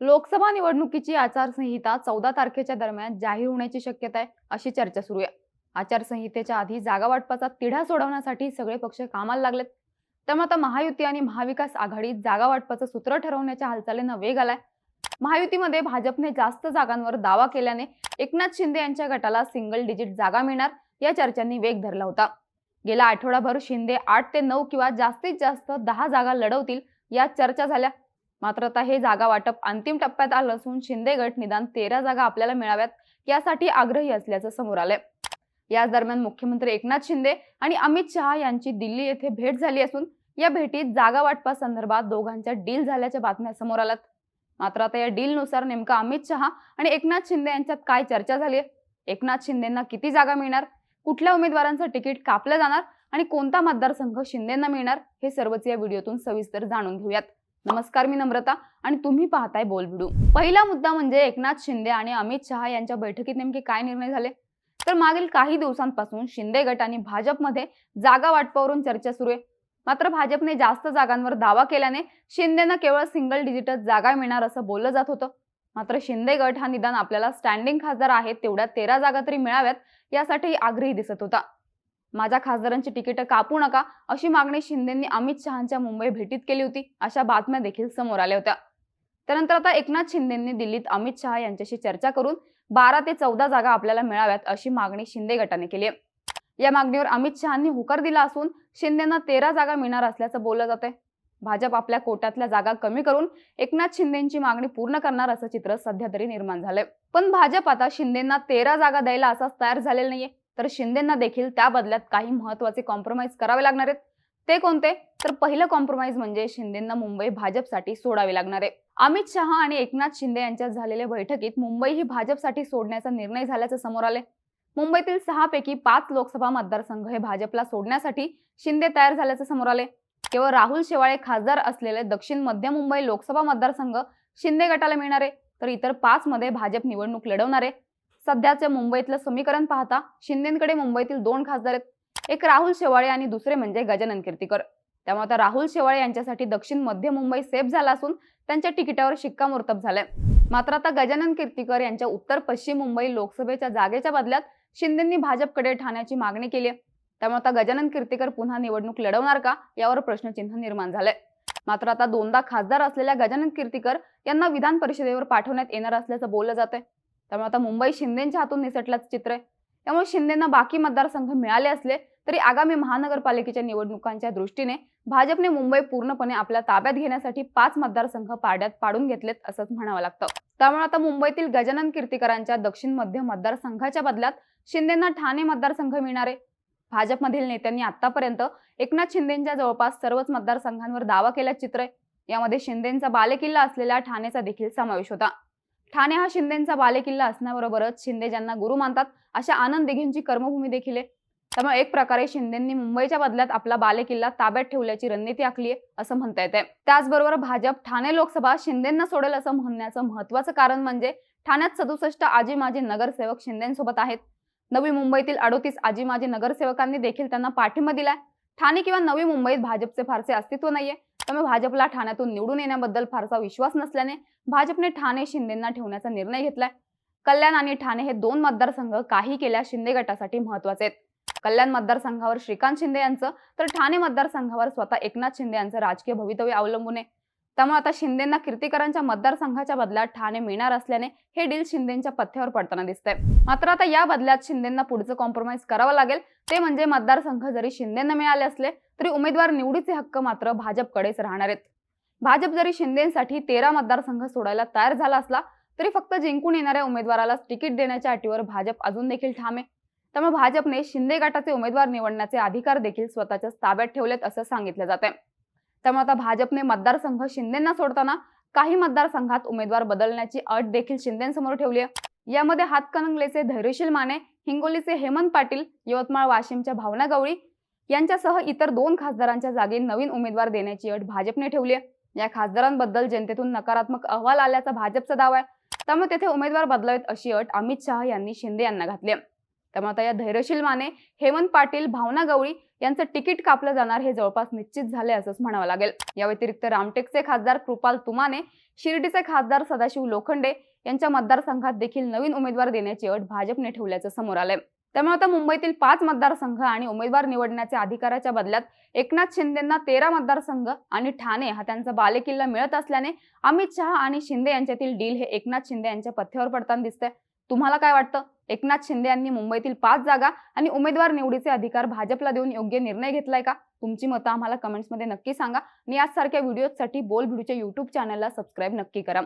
लोकसभा निवडणुकीची आचारसंहिता चौदा तारखेच्या दरम्यान जाहीर होण्याची शक्यता आहे अशी चर्चा सुरू आहे. आचारसंहितेच्या आधी जागा वाटपाचा तिढा सोडवण्यासाठी सगळे पक्ष कामाला लागलेत. त्यामुळे आता महायुती आणि महाविकास आघाडीत जागा वाटपाचं सूत्र ठरवण्याच्या हालचालींना वेग आलाय. महायुतीमध्ये भाजपने जास्त जागांवर दावा केल्याने एकनाथ शिंदे यांच्या गटाला सिंगल डिजिट जागा मिळणार या चर्चांनी वेग धरला होता. गेला आठवडाभर शिंदे आठ ते नऊ किंवा जास्तीत जास्त दहा जागा लढवतील या चर्चा झाल्या. मात्र आता हे जागा वाटप अंतिम टप्प्यात आलं असून शिंदे गट निदान तेरा जागा आपल्याला मिळाव्यात यासाठी आग्रही असल्याचं समोर आलंय. याच दरम्यान मुख्यमंत्री एकनाथ शिंदे आणि अमित शहा यांची दिल्ली येथे भेट झाली असून या भेटीत जागा वाटपासंदर्भात दोघांच्या डील झाल्याच्या बातम्या समोर आल्यात. मात्र आता या डीलनुसार नेमका अमित शहा आणि एकनाथ शिंदे यांच्यात काय चर्चा झाली एकनाथ शिंदेंना किती जागा मिळणार? कुठल्या उमेदवारांचं तिकीट कापलं जाणार? आणि कोणता मतदारसंघ शिंदेंना मिळणार? हे सर्वच या व्हिडिओतून सविस्तर जाणून घेऊयात. नमस्कार मी नम्रता आणि तुम्ही पाहताय बोल पहिला मुद्दा म्हणजे एकनाथ शिंदे आणि अमित शहा यांच्या बैठकीत नेमके काय निर्णय झाले? तर मागील काही दिवसांपासून शिंदे गट आणि भाजपमध्ये जागा वाटपावरून चर्चा सुरू आहे. मात्र भाजपने जास्त जागांवर दावा केल्याने शिंदेना केवळ सिंगल डिजिटच जागा मिळणार असं बोललं जात होतं. मात्र शिंदे गट हा निदान आपल्याला स्टँडिंग खासदार आहेत तेवढ्या तेरा जागा तरी मिळाव्यात यासाठी आग्रही दिसत होता. माझ्या खासदारांची तिकीटं कापू नका अशी मागणी शिंदेंनी अमित शहांच्या मुंबई भेटीत केली होती अशा बातम्या देखील समोर आल्या होत्या. त्यानंतर आता एकनाथ शिंदेंनी दिल्लीत अमित शहा यांच्याशी चर्चा करून बारा ते चौदा जागा आपल्याला मिळाव्यात अशी मागणी शिंदे गटाने केली आहे. या मागणीवर अमित शहांनी होकार दिला असून शिंदेना तेरा जागा मिळणार असल्याचं बोललं जाते भाजप आपल्या कोट्यातल्या जागा कमी करून एकनाथ शिंदेची मागणी पूर्ण करणार असं चित्र सध्या तरी निर्माण झालंय. पण भाजप आता शिंदेना तेरा जागा द्यायला असाच तयार झालेला नाहीये. तर शिंदेना देखील त्या बदल्यात काही महत्त्वाचे कॉम्प्रोमाइज करावे लागणार आहेत. ते कोणते? तर पहिलं कॉम्प्रोमाइज म्हणजे शिंदेना मुंबई भाजपसाठी सोडावी लागणार आहे. अमित शहा आणि एकनाथ शिंदे यांच्यात झालेल्या बैठकीत मुंबई ही भाजपसाठी सोडण्याचा निर्णय झाल्याचं समोर आले मुंबईतील सहा पैकी पाच लोकसभा मतदारसंघ हे भाजपला सोडण्यासाठी शिंदे तयार झाल्याचं समोर आले केवळ राहुल शेवाळे खासदार असलेले दक्षिण मध्य मुंबई लोकसभा मतदारसंघ शिंदे गटाला मिळणार आहे. तर इतर पाच मध्ये भाजप निवडणूक लढवणार आहे. सध्याचे मुंबईतलं समीकरण पाहता शिंदेकडे मुंबईतील दोन खासदार आहेत. एक राहुल शेवाळे आणि दुसरे म्हणजे गजानन कीर्तीकर. त्यामुळे आता राहुल शेवाळे यांच्यासाठी दक्षिण मध्य मुंबई सेफ झाला असून त्यांच्या तिकिटावर शिक्कामोर्तब झालंय. मात्र आता गजानन कीर्तीकर यांच्या उत्तर पश्चिम मुंबई लोकसभेच्या जागेच्या बदल्यात शिंदेंनी भाजपकडे ठाण्याची मागणी केली आहे. त्यामुळे आता गजानन कीर्तीकर पुन्हा निवडणूक लढवणार का यावर प्रश्नचिन्ह निर्माण झालंय. मात्र आता दोनदा खासदार असलेल्या गजानन कीर्तीकर यांना विधान परिषदेवर पाठवण्यात येणार असल्याचं बोललं जातंय. त्यामुळे आता मुंबई शिंदेच्या हातून निसटल्याचं चित्र आहे. त्यामुळे शिंदेना बाकी मतदारसंघ मिळाले असले तरी आगामी महानगरपालिकेच्या निवडणुकांच्या दृष्टीने भाजपने मुंबई पूर्णपणे आपल्या ताब्यात घेण्यासाठी पाच मतदारसंघ पाड्यात पाडून घेतलेत असंच म्हणावं लागतं. त्यामुळे आता मुंबईतील गजानन कीर्तीकरांच्या दक्षिण मध्य मतदारसंघाच्या बदल्यात शिंदेना ठाणे मतदारसंघ मिळणार आहे. भाजपमधील नेत्यांनी आतापर्यंत एकनाथ शिंदेच्या जवळपास सर्वच मतदारसंघांवर दावा केल्याचं चित्र आहे. यामध्ये शिंदेचा बालेकिल्ला असलेल्या ठाणेचा देखील समावेश होता. ठाणे हा शिंदेचा बालेकिल्ला असण्याबरोबरच शिंदे ज्यांना गुरु मानतात अशा आनंद दिघेंची कर्मभूमी देखील आहे. त्यामुळे एक प्रकारे शिंदेंनी मुंबईच्या बदल्यात आपला बालेकिल्ला ताब्यात ठेवल्याची रणनीती आखली आहे असं म्हणता येते त्याचबरोबर भाजप ठाणे लोकसभा शिंदेंना सोडेल असं म्हणण्याचं महत्वाचं कारण म्हणजे ठाण्यात सदुसष्ट आजी माजी नगरसेवक शिंदेसोबत आहेत. नवी मुंबईतील अडोतीस आजी माजी नगरसेवकांनी देखील त्यांना पाठिंबा दिलाय. ठाणे किंवा नवी मुंबईत भाजपचे फारसे अस्तित्व नाहीये. त्यामुळे भाजपला ठाण्यातून निवडून येण्याबद्दल फारसा विश्वास नसल्याने भाजपने ठाणे शिंदेंना ठेवण्याचा निर्णय घेतलाय. कल्याण आणि ठाणे हे दोन मतदारसंघ काही केल्या शिंदे गटासाठी महत्त्वाचे आहेत. कल्याण मतदारसंघावर श्रीकांत शिंदे यांचं तर ठाणे मतदारसंघावर स्वतः एकनाथ शिंदे यांचं राजकीय भवितव्य अवलंबून आहे. त्यामुळे आता शिंदेना कीर्तीकरांच्या मतदारसंघाच्या बदल्यात ठाणे मिळणार असल्याने हे डील शिंदेच्या पथ्यावर पडताना दिसतंय. मात्र आता या बदल्यात शिंदेना पुढचं कॉम्प्रोमाइज करावं लागेल. ते म्हणजे मतदारसंघ जरी शिंदेना मिळाले असले तरी उमेदवार निवडीचे हक्क मात्र भाजपकडेच राहणार आहेत. भाजप जरी शिंदेसाठी तेरा मतदारसंघ सोडायला तयार झाला असला तरी फक्त जिंकून येणाऱ्या उमेदवाराला तिकीट देण्याच्या अटीवर भाजप अजून देखील ठाम आहे. त्यामुळे भाजपने शिंदे गटाचे उमेदवार निवडण्याचे अधिकार देखील स्वतःच्या ताब्यात ठेवलेत असं सांगितलं जात आहे त्यामुळे आता भाजपने मतदारसंघ शिंदेना सोडताना काही मतदारसंघात उमेदवार बदलण्याची अट देखील शिंदेसमोर ठेवली आहे. यामध्ये हातकणंगलेचे धैर्यशील माने हिंगोलीचे हेमंत पाटील यवतमाळ वाशिमच्या भावना गवळी यांच्यासह इतर दोन खासदारांच्या जागी नवीन उमेदवार देण्याची अट भाजपने ठेवली आहे. या खासदारांबद्दल जनतेतून नकारात्मक अहवाल आल्याचा भाजपचा दावा आहे. त्यामुळे तेथे उमेदवार बदलावेत अशी अट अमित शहा यांनी शिंदे यांना घातली आहे. त्यामुळे आता या धैर्यशील माने हेमंत पाटील भावना गवळी यांचं तिकीट कापलं जाणार हे जवळपास निश्चित झाले असंच म्हणावं लागेल. या व्यतिरिक्त रामटेकचे खासदार कृपाल तुमाने शिर्डीचे खासदार सदाशिव लोखंडे यांच्या मतदारसंघात देखील नवीन उमेदवार देण्याची अट भाजपने ठेवल्याचं समोर आलंय. त्यामुळे आता मुंबईतील पाच मतदारसंघ आणि उमेदवार निवडण्याच्या अधिकाराच्या बदल्यात एकनाथ शिंदेंना तेरा मतदारसंघ आणि ठाणे हा त्यांचा बालेकिल्ला मिळत असल्याने अमित शहा आणि शिंदे यांच्यातील डील हे एकनाथ शिंदे यांच्या पथ्यावर पडताना दिसतंय. तुम्हाला काय वाटतं? एकनाथ शिंदे यांनी मुंबईतील पाच जागा आणि उमेदवार निवडीचे अधिकार भाजपला देऊन योग्य निर्णय घेतलाय का? तुमची मतं आम्हाला कमेंट्समध्ये नक्की सांगा. आणि याचसारख्या व्हिडिओसाठी बोल भिडूच्या युट्यूब चॅनलला सबस्क्राईब नक्की करा.